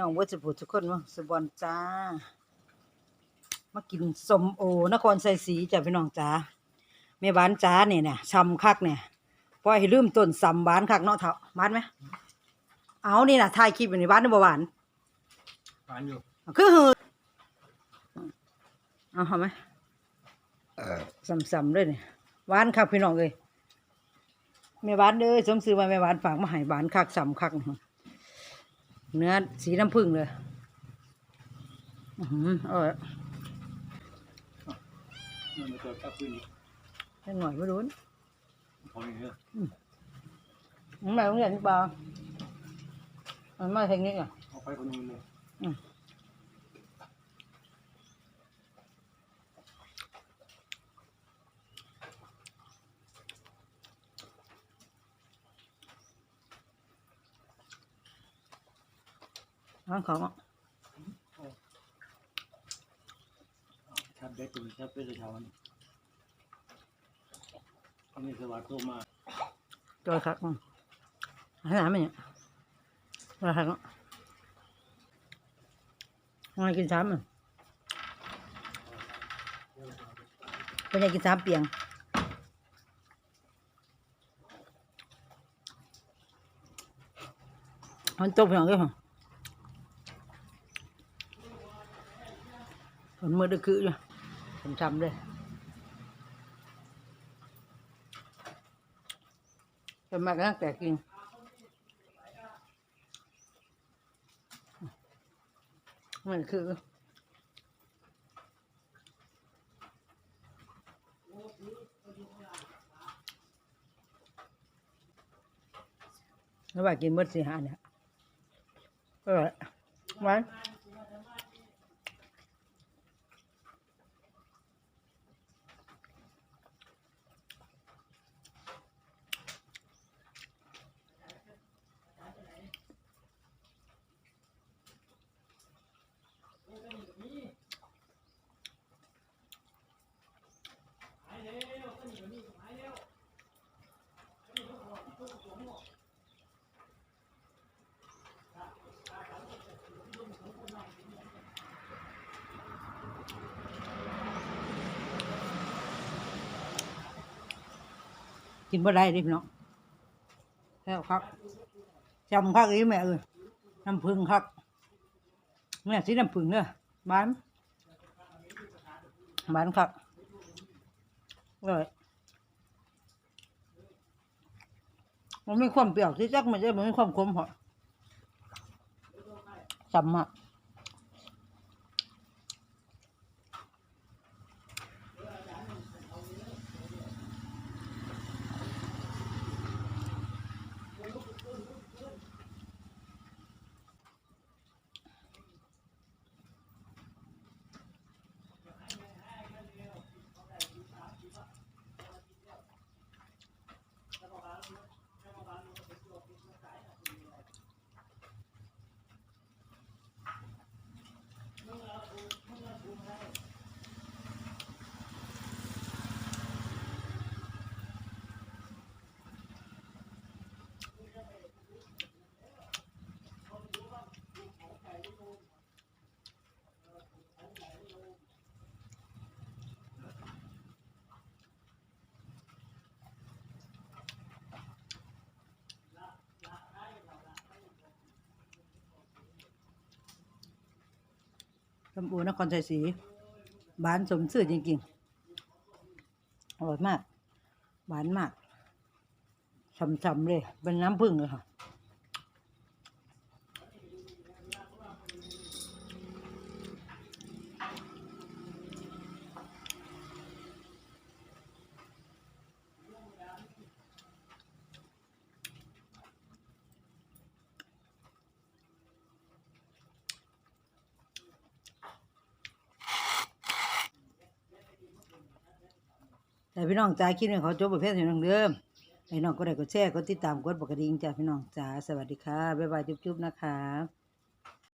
น้องวัชบุตรทุกคนว่าสบอนจ้า มากินสมโอนครไซศรีจ้ะพี่น้องจ้าแม่บ้านจ้าเนี่ยเนี่ยชำคักเนี่ยปล่อยให้ลืมต้นสำบ้านคักเนาะเถาบ้านไหม เอานี่นะถ่ายคลิปอยู่ในบ้านนี่บ่หวานหวานอยู่คือหือเอาเอาไหมสำๆเลยเนี่ยหวานคักพี่น้องเลยแม่บ้านเด้อสมซื้อว่าแม่บ้านฝากมาให้บ้านคักสำคักอื้อ เนื้อสีน้ำผึ้งเลยอือหือเออมันมาเจอกับพื้นให้หน่อยไม่รู้นะพออย่างเงี้ยมันมาโรงเรียนหรือเปล่ามันมาเทคนิคอะเอาไปคนนึงเลย ร้านของอะชัดเด็ดตัวชัดเป็นเช้าวันอันนี้สวัสดิ์โตมาจอยครับอืมให้น้ำมันเนี่ยจอยครับอะมากินซ้ำอะเป็นไงกินซ้ำเปียงมันตกเพียงเดียว ฝนมือดึกคืออยู่ผมทำเลยเป็นมากนักแต่กินมันคือแล้วว่ากินหมดสี่ห้าเนี่ย อร่อยหวาน กินบ่ได้เดิพี่น้องแล้วครับจำคักอีแม่เอ้ยน้ำผึ้งครับแม่สีน้ำผึ้งเนอะบ้านบ้านครับเลยมันมีความเปรี้ยวที่จักมันจะมันมีความขมเหรอจำอะ สมบูนครชัยศรีบ้านสมสื่อจริงๆ อร่อยมาก หวานมากฉ่ำๆเลย เป็นน้ำผึ้งเลยค่ะ แต่พี่น้องจ๋าคลิปนี้เขาจบประเภทที่น้องเดิมพี่น้องก็ได้กดแชร์กดติดตามกดปกระดิ่งจ้าพี่น้องจ๋าสวัสดีค่ะบ๊ายบายจุ๊บๆนะคะ